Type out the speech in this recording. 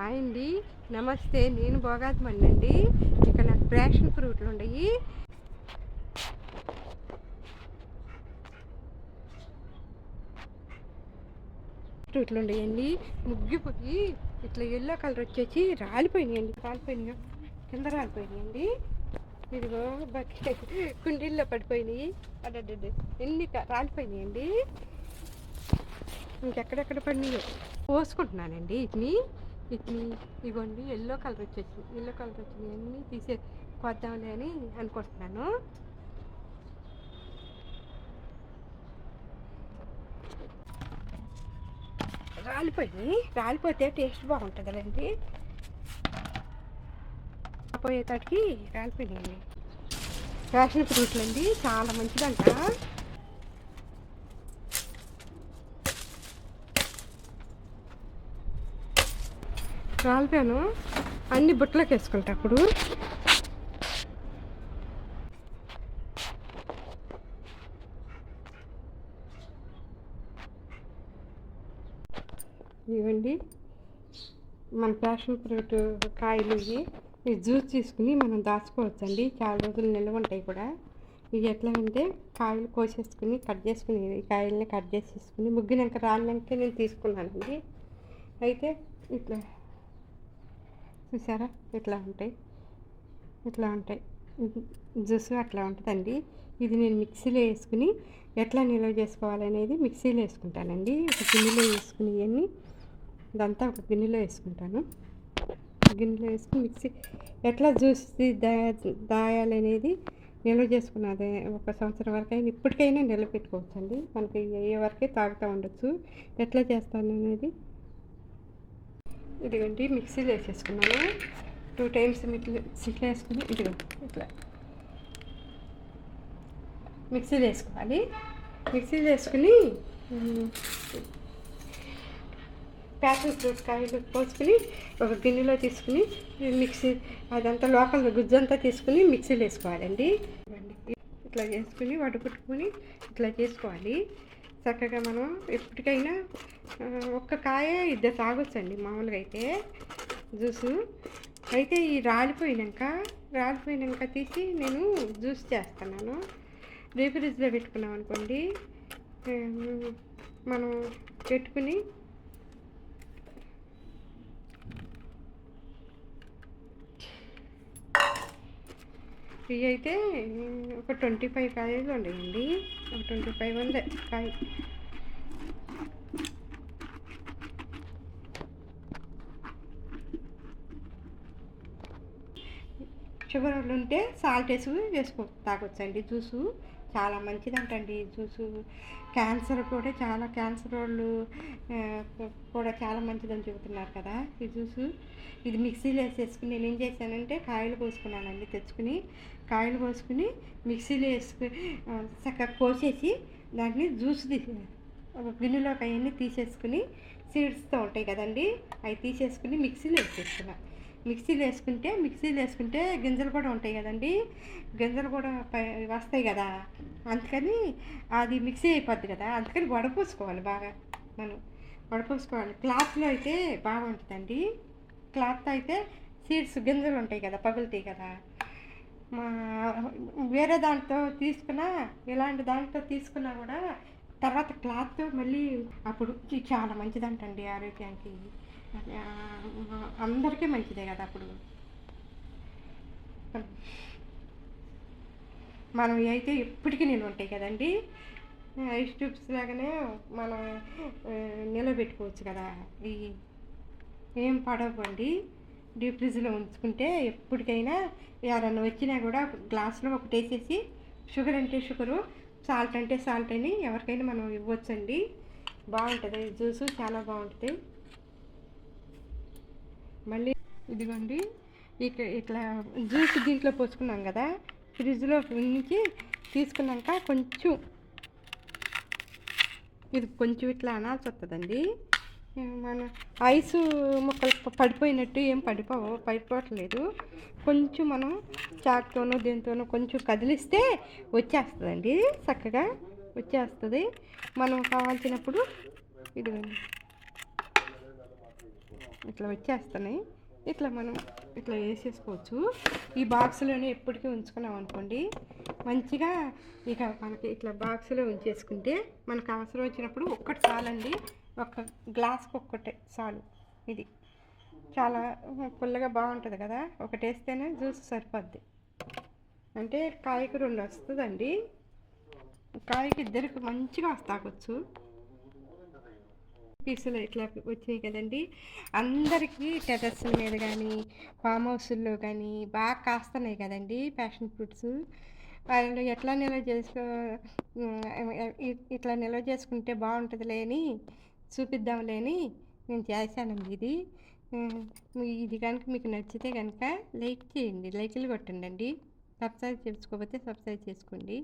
Hi అండి. నమస్తే నేను భోగాత్మండి అండి. ఇక్కడ నాకు ప్యాషన్ ఫ్రూట్లు ఉన్నాయి ఫ్రూట్లు ఉన్నాయండి ముగ్గిపోయి ఇట్లా ఎల్లో కలర్ వచ్చేసి రాలిపోయినాయండి. రాలిపోయినాయి? కింద రాలిపోయినాయండి. ఇదిగో బకెట్ కుండీల్లో పడిపోయినాయి. అడ్డ ఎన్ని రాలిపోయినాయండి. ఇంకెక్కడెక్కడ పడినాయో? పోసుకుంటున్నానండి వీటిని. ఇట్లీ ఇవ్వండి. ఎల్లో కలర్ వచ్చేసింది. ఎల్లో కలర్ వచ్చింది. అన్నీ తీసే కొద్దాంలే అని అనుకుంటున్నాను. రాలిపోయి రాలిపోతే టేస్ట్ బాగుంటుంది కదండి పోయేటానికి రాలిపోయినాయండి ఫ్యాషన్ ఫ్రూట్లు అండి చాలా మంచిదంట. రాలిపోయాను. అన్ని బుట్టలోకి వేసుకుంటా అప్పుడు. ఇవ్వండి. మన ప్యాషన్ ఫ్రూట్ కాయలు ఇవి. ఇవి జ్యూస్ తీసుకుని మనం దాచుకోవచ్చండి. చాలా రోజులు నిల్వ ఉంటాయి కూడా. ఇవి ఎట్లా అంటే కాయలు కోసేసుకుని కట్ చేసుకుని ఈ కాయల్ని కట్ చేసేసుకుని ముగ్గినాక రాలినాక నేను తీసుకున్నానండి. అయితే ఇట్లా చూసారా? ఇట్లా ఉంటాయి? ఇట్లా ఉంటాయి? జ్యూస్ అట్లా ఉంటుందండి. ఇది నేను మిక్సీలో వేసుకుని ఎట్లా నిల్వ చేసుకోవాలనేది మిక్సీలో వేసుకుంటానండి. ఒక గిన్నెలో వేసుకుని ఇవన్నీ ఇదంతా ఒక గిన్నెలో వేసుకుంటాను. గిన్నెలో వేసుకుని మిక్సీ ఎట్లా జ్యూస్ దా దాయాలనేది నిల్వ చేసుకున్నది ఒక సంవత్సరం వరకు అయినా ఇప్పటికైనా నిల్వ పెట్టుకోవచ్చండి. మనకి ఏ వరకే తాగుతూ ఉండొచ్చు. ఎట్లా చేస్తాను అనేది ఇదిగోండి మిక్సీలో వేసేసుకున్నాను. టూ టైమ్స్ మిక్సీలో వేసుకుని ఇదిగో ఇట్లా. మిక్సీలో వేసుకోవాలి. మిక్సీలో వేసుకుని ఉమ్, ప్యాషన్ ఫ్రూట్ కాయలు పోసుకుని ఒక గిన్నెలో తీసుకుని మిక్సీ అదంతా లోకల్ గుజ్జంతా తీసుకుని మిక్సీలో వేసుకోవాలండి. ఇట్లా చేసుకుని వడపుట్టుకుని ఇట్లా చేసుకోవాలి. చక్కగా మనం ఎప్పటికైనా ఒక్క కాయ ఇద్దరు తాగొచ్చండి మామూలుగా అయితే జ్యూసు. అయితే ఈ రాలిపోయినాక రాలిపోయినాక తీసి నేను జ్యూస్ చేస్తున్నాను. డీప్ ఫ్రిడ్జ్లో పెట్టుకున్నాం అనుకోండి మనం పెట్టుకుని ఫ్రీ అయితే ఒక ట్వంటీ ఫైవ్ కాయలు ఉండేయండి ఒక ట్వంటీ ఫైవ్ ఉంది కాయ. షుగర్ వాళ్ళు ఉంటే సాల్ట్ వేసి వేసుకో తాగొచ్చండి జ్యూసు. చాలా మంచిదంటండి జ్యూసు క్యాన్సర్ కూడా చాలా క్యాన్సర్ వాళ్ళు కూడా చాలా మంచిదని చెబుతున్నారు కదా ఈ జ్యూసు ఇది మిక్సీలో వేసేసుకుని నేను ఏం చేశానంటే కాయలు కోసుకున్నానండి తెచ్చుకుని. కాయలు కోసుకుని మిక్సీలో వేసుకుని చక్కగా కోసేసి దాన్ని జ్యూస్ తీసి ఒక గిన్నెలోకి అవన్నీ తీసేసుకుని సీడ్స్తో ఉంటాయి కదండి అవి తీసేసుకుని మిక్సీలో వేసేసుకున్నాను మిక్సీలో వేసుకుంటే మిక్సీలో వేసుకుంటే గింజలు కూడా ఉంటాయి కదండి. గింజలు కూడా పై వస్తాయి కదా. అందుకని అది మిక్సీ అయిపోద్ది కదా. అందుకని వడపోసుకోవాలి బాగా మనం. వడపోసుకోవాలి. క్లాత్లో అయితే బాగుంటుందండి. క్లాత్ అయితే సీడ్స్ గింజలు ఉంటాయి కదా పగులుతాయి కదా. మా వేరే దాంట్లో తీసుకున్నా ఇలాంటి దాంట్లో తీసుకున్నా కూడా తర్వాత క్లాత్ మళ్ళీ అప్పుడు చాలా మంచిదంటండి ఆరోగ్యానికి. అందరికీ మంచిదే కదా అప్పుడు. మనం అయితే ఎప్పటికీ నేను ఉంటాయి కదండి. ఐస్ ట్యూబ్స్ లాగానే మనం నిలబెట్టుకోవచ్చు కదా. ఈ ఏం పడవండి. డీప్ ఫ్రిడ్జ్లో ఉంచుకుంటే ఎప్పటికైనా ఎవరన్నా వచ్చినా కూడా గ్లాస్లో ఒకటి వేసేసి షుగర్ అంటే షుగరు సాల్ట్ అంటే సాల్ట్ అని ఎవరికైనా మనం ఇవ్వచ్చండి. బాగుంటుంది. జ్యూసు చాలా బాగుంటుంది. మళ్ళీ ఇదిగోండి. ఇక ఇట్లా జ్యూస్ దీంట్లో పోసుకున్నాం కదా ఫ్రిడ్జ్లో నుంచి తీసుకున్నాక కొంచెం ఇది కొంచెం ఇట్లా అనాల్సి వస్తుందండి మన ఐస్ మొక్కలు పడిపోయినట్టు ఏం పడిపోవు పడిపోవట్లేదు. కొంచెం మనం చాక్తోనో దీంతోనో కొంచెం కదిలిస్తే వచ్చేస్తుందండి చక్కగా వచ్చేస్తుంది. మనం కావాల్సినప్పుడు ఇదిగోండి. ఇట్లా వచ్చేస్తున్నాయి ఇట్లా మనం ఇట్లా వేసేసుకోవచ్చు. ఈ బాక్స్లోనే ఎప్పటికీ ఉంచుకున్నాం అనుకోండి. మంచిగా ఇక మనకి ఇట్లా బాక్స్లో ఉంచేసుకుంటే మనకు అవసరం వచ్చినప్పుడు ఒక్కటి చాలండి. ఒక గ్లాస్కి ఒక్కటే చాలు. ఇది చాలా పుల్లగా బాగుంటుంది కదా. ఒకటి వేస్తేనే జ్యూస్ సరిపోద్ది. అంటే కాయకు రెండు వస్తుందండి. కాయకి ఇద్దరికి మంచిగా వస్తాకొచ్చు. పీసులు ఇట్లా వచ్చాయి కదండి. అందరికీ టెరస్ల మీద కానీ ఫామ్ హౌస్ల్లో కానీ బాగా కాస్తున్నాయి కదండి ప్యాషన్ ఫ్రూట్స్. వాళ్ళు ఎట్లా నిల్వ చేసుకో ఇట్లా నిల్వ చేసుకుంటే బాగుంటుంది లేని చూపిద్దాం లేని నేను చేశానండి ఇది. ఇది కనుక మీకు నచ్చితే కనుక లైక్ చేయండి. లైక్లు కొట్టండి సబ్స్క్రైబ్ చేసుకోకపోతే సబ్స్క్రైబ్ చేసుకోండి.